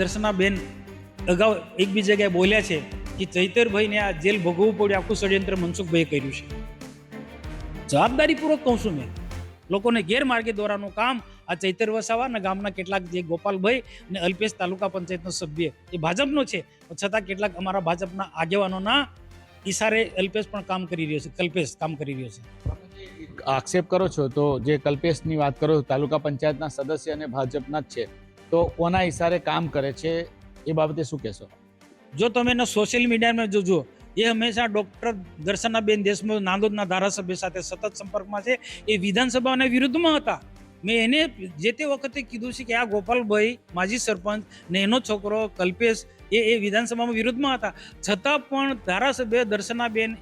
દર્શનાબેન અગાઉ એકબીજી જગ્યાએ બોલ્યા છે કે ચૈતરભાઈને આ જેલ ભોગવવું પડ્યું, આખું ષડયંત્ર મનસુખભાઈએ કર્યું છે. જવાબદારીપૂર્વક કહું છું મેં, લોકોને ગેરમાર્ગે દોરાનું કામ આ ચૈતર વસાવા અને ગામના કેટલાક જે ગોપાલભાઈ અને અલ્પેશ તાલુકા પંચાયતનો સભ્ય એ ભાજપનો છે છતાં કેટલાક અમારા ભાજપના આગેવાનોના ઈશારે અલ્પેશ પણ કામ કરી રહ્યો છે, કલ્પેશ કામ કરી રહ્યો છે. આક્ષેપ કરો છો તો જે કલ્પેશની વાત કરો, તાલુકા પંચાયતના સદસ્ય અને ભાજપના જ છે. તો કોના ઈશારે કામ કરે છે એ બાબતે શું કહેશો? જો તમે એને સોશિયલ મીડિયામાં જોજો, એ હંમેશા ડૉક્ટર દર્શનાબેન દેશમુખ નાંદોદના ધારાસભ્ય સાથે સતત સંપર્કમાં છે. એ વિધાનસભાના વિરુદ્ધમાં હતા. મેં એને જે તે વખતે કીધું છે કે આ ગોપાલભાઈ માજી સરપંચ ને એનો છોકરો કલ્પેશ એ એ વિધાનસભામાં વિરુદ્ધમાં હતા. છતાં પણ ધારાસભ્ય દર્શનાબેન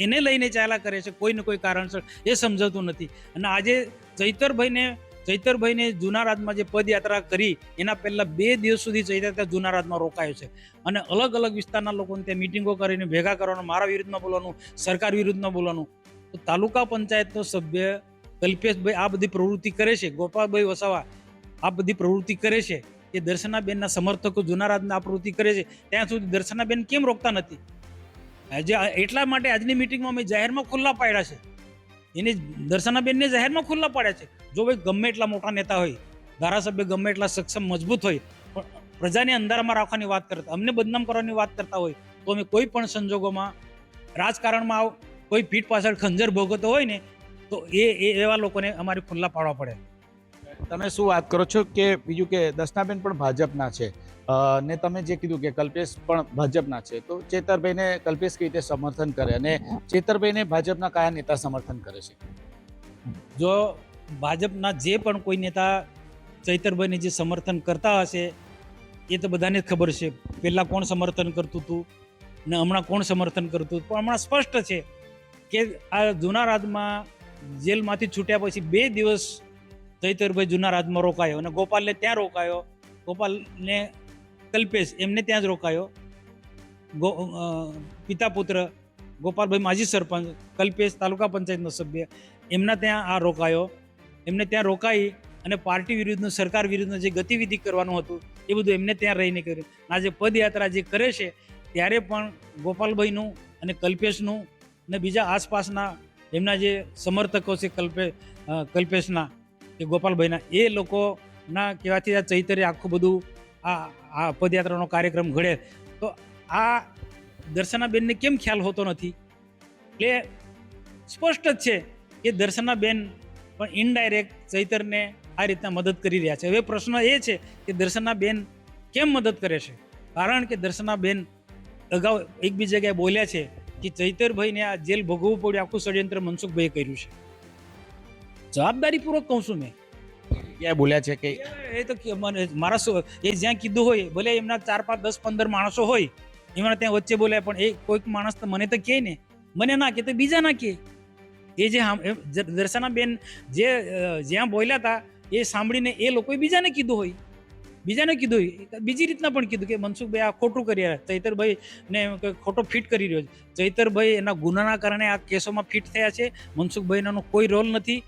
એને લઈને ચાલ્યા કરે છે કોઈ ને કોઈ કારણસર. એ સમજાતું નથી. અને આજે ચૈતરભાઈને ચૈતરભાઈને જૂના રાજમાં જે પદયાત્રા કરી, એના પહેલાં બે દિવસ સુધી ચૈતર ત્યાં જૂના રાજમાં રોકાયો છે. અને અલગ અલગ વિસ્તારના લોકોને ત્યાં મિટિંગો કરીને ભેગા કરવાનું, મારા વિરુદ્ધમાં બોલવાનું, સરકાર વિરુદ્ધમાં બોલવાનું. તો તાલુકા પંચાયતનો સભ્ય કલ્પેશભાઈ આ બધી પ્રવૃત્તિ કરે છે, ગોપાલભાઈ વસાવા આ બધી પ્રવૃત્તિ કરે છે એ દર્શનાબેનના સમર્થકો જૂના રાજના આ પ્રવૃત્તિ કરે છે, ત્યાં સુધી દર્શનાબેન કેમ રોકતા નથી? આજે એટલા માટે આજની મિટિંગમાં મેં જાહેરમાં ખુલ્લા પાડ્યા છે. એને દર્શનાબેનને જાહેરમાં ખુલ્લા પાડ્યા છે. જો ભાઈ ગમે એટલા મોટા નેતા હોય, ધારાસભ્ય ગમે એટલા સક્ષમ, મજબૂત હોય, પણ પ્રજાને અંધારામાં રાખવાની વાત કરતા, અમને બદનામ કરવાની વાત કરતા હોય, તો અમે કોઈ પણ સંજોગોમાં રાજકારણમાં કોઈ પીઠ પાછળ ખંજર ભોગવતો હોય ને, તો એ, એવા લોકોને અમારે ખુલ્લા પાડવા પડે. તમે શું વાત કરો છો કે, બીજું કે દર્શનાબેન પણ ભાજપના છે? ને તમે જે કીધું કે કલ્પેશ પણ ભાજપના છે, તો ચેતરભાઈને કલ્પેશ કઈ રીતે સમર્થન કરે અને ચેતરભાઈને ભાજપના કયા નેતા સમર્થન કરે છે? જો ભાજપના જે પણ કોઈ નેતા ચૈતરભાઈને જે સમર્થન કરતા હશે, એ તો બધાને જ ખબર છે, પહેલાં કોણ સમર્થન કરતું હતું ને હમણાં કોણ સમર્થન કરતું હતું? પણ હમણાં સ્પષ્ટ છે કે આ જૂના રાજમાં જેલમાંથી છૂટ્યા પછી બે દિવસ ચૈતરભાઈ જૂના રાજમાં રોકાયો અને ગોપાલને ત્યાં રોકાયો. ગોપાલને કલ્પેશ, એમને ત્યાં જ રોકાયો. ગો પિતા પુત્ર, ગોપાલભાઈ માજી સરપંચ, કલ્પેશ તાલુકા પંચાયતનો સભ્ય, એમના ત્યાં આ રોકાયો. એમને ત્યાં રોકાઈ અને પાર્ટી વિરુદ્ધનું, સરકાર વિરુદ્ધનું જે ગતિવિધિ કરવાનું હતું, એ બધું એમને ત્યાં રહીને કર્યું. આ જે પદયાત્રા જે કરે છે, ત્યારે પણ ગોપાલભાઈનું અને કલ્પેશનું અને બીજા આસપાસના એમના જે સમર્થકો છે, કલ્પે કલ્પેશના કે ગોપાલભાઈના, એ લોકોના કહેવાથી આ ચૈતરે આખું બધું આ આ પદયાત્રાનો કાર્યક્રમ ઘડે. તો આ દર્શનાબેનને કેમ ખ્યાલ હોતો નથી? એટલે સ્પષ્ટ જ છે કે દર્શનાબેન પણ ઇનડાયરેક્ટ ચૈતરને આ રીતના મદદ કરી રહ્યા છે. હવે પ્રશ્ન એ છે કે દર્શનાબેન કેમ મદદ કરે છે? કારણ કે દર્શનાબેન અગાઉ એકબીજી જગ્યાએ બોલ્યા છે કે ચૈતરભાઈને આ જેલ ભોગવવું પડ્યું, આખું ષડયંત્ર મનસુખભાઈએ કર્યું છે. જવાબદારીપૂર્વક કહું છું મેં. ક્યાં બોલ્યા છે કે એ તો મને મારા એ જ્યાં કીધું હોય, ભલે એમના ચાર, પાંચ, દસ, પંદર માણસો હોય એમના ત્યાં વચ્ચે બોલ્યા, પણ એ કોઈક માણસ તો મને તો કહે ને. મને ના કે, તો બીજા ના કે. એ જે દર્શનાબેન જે જ્યાં બોલ્યા હતા એ સાંભળીને એ લોકોએ બીજાને કીધું હોય. બીજાને કીધું હોય. બીજી રીતના પણ કીધું કે મનસુખભાઈ આ ખોટું કરી રહ્યા ચૈતરભાઈ ને ખોટો ફિટ કરી રહ્યો છે. ચૈતરભાઈ એના ગુનાના કારણે આ કેસોમાં ફિટ થયા છે. મનસુખભાઈનો કોઈ રોલ નથી.